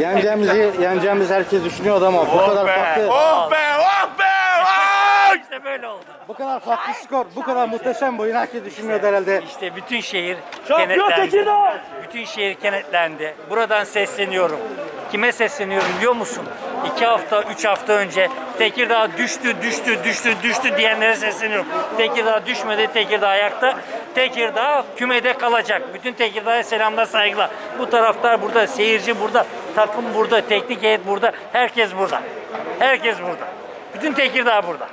yeneceğimizi, yeneceğimizi herkes düşünüyordu ama bu kadar farklı, Oh be! Oh be! Oh! İşte böyle oldu. bu kadar farklı skor, bu kadar muhteşem bir oyun herkes düşünmüyordu herhalde. İşte bütün şehir Şampiyon kenetlendi. Tekirdağ! Bütün şehir kenetlendi. Buradan sesleniyorum. Kime sesleniyorum biliyor musun? İki hafta, üç hafta önce Tekirdağ düştü, düştü, düştü, düştü diyenlere sesleniyorum. Tekirdağ düşmedi, Tekirdağ ayakta. Tekirdağ kümede kalacak. Bütün Tekirdağ'a selamlar, saygılar. Bu taraftar burada, seyirci burada, takım burada, teknik heyet burada, herkes burada. Herkes burada. Bütün Tekirdağ burada.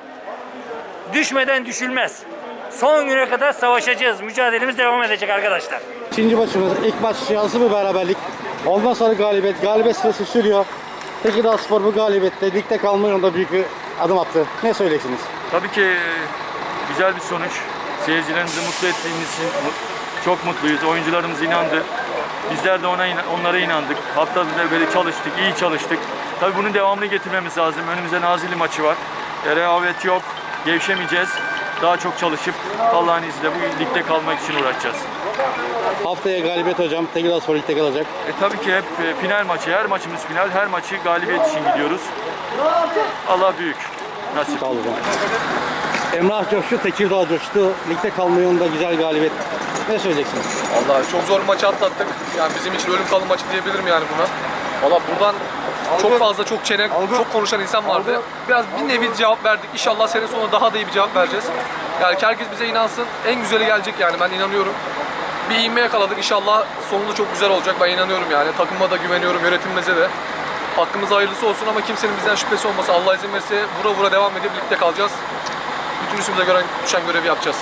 Düşmeden düşülmez. Son güne kadar savaşacağız. Mücadelemiz devam edecek arkadaşlar. İkinci maçımız, ilk maç şansı bir beraberlik. Ondan sonra galibiyet, galibiyet sırası sürüyor. Tekirdağ Spor bu galibiyette ligde kalma yolunda büyük bir adım attı. Ne söyleyeceksiniz? Tabii ki güzel bir sonuç. Seyircilerimizi mutlu ettiğimiz için çok mutluyuz. Oyuncularımız inandı. Bizler de ona onlara inandık. Haftadır böyle çalıştık, iyi çalıştık. Tabii bunun devamını getirmemiz lazım. Önümüzde Nazilli maçı var. E, rehavet yok. Gevşemeyeceğiz. Daha çok çalışıp Allah'ın izniyle bu ligde kalmak için uğraşacağız. Haftaya galibiyet hocam, Tekirdağ Spor ligde kalacak. E, tabii ki hep e, final maçı. Her maçımız final. Her maçı galibiyet için gidiyoruz. Allah büyük. Nasip. Sağ olun. Emrah coştu, Tekirdağ coştu. Ligde kalma yolunda güzel galibiyet. Ne söyleyeceksiniz? Vallahi çok zor bir maçı atlattık. Yani bizim için ölüm kalım maçı diyebilirim yani buna. Valla buradan çok fazla çok çene, çok konuşan insan vardı. Biraz bir nevi cevap verdik. İnşallah sene sonunda daha da iyi bir cevap vereceğiz. Yani herkes bize inansın. En güzeli gelecek yani ben inanıyorum. Bir inme yakaladık. İnşallah sonunda çok güzel olacak. Ben inanıyorum yani. Takıma da güveniyorum, yönetimimize de. Hakkımız hayırlısı olsun ama kimsenin bizden şüphesi olmasa Allah izin verirse vura vura devam edip birlikte kalacağız. Bütün üstümüze göre düşen görevi yapacağız.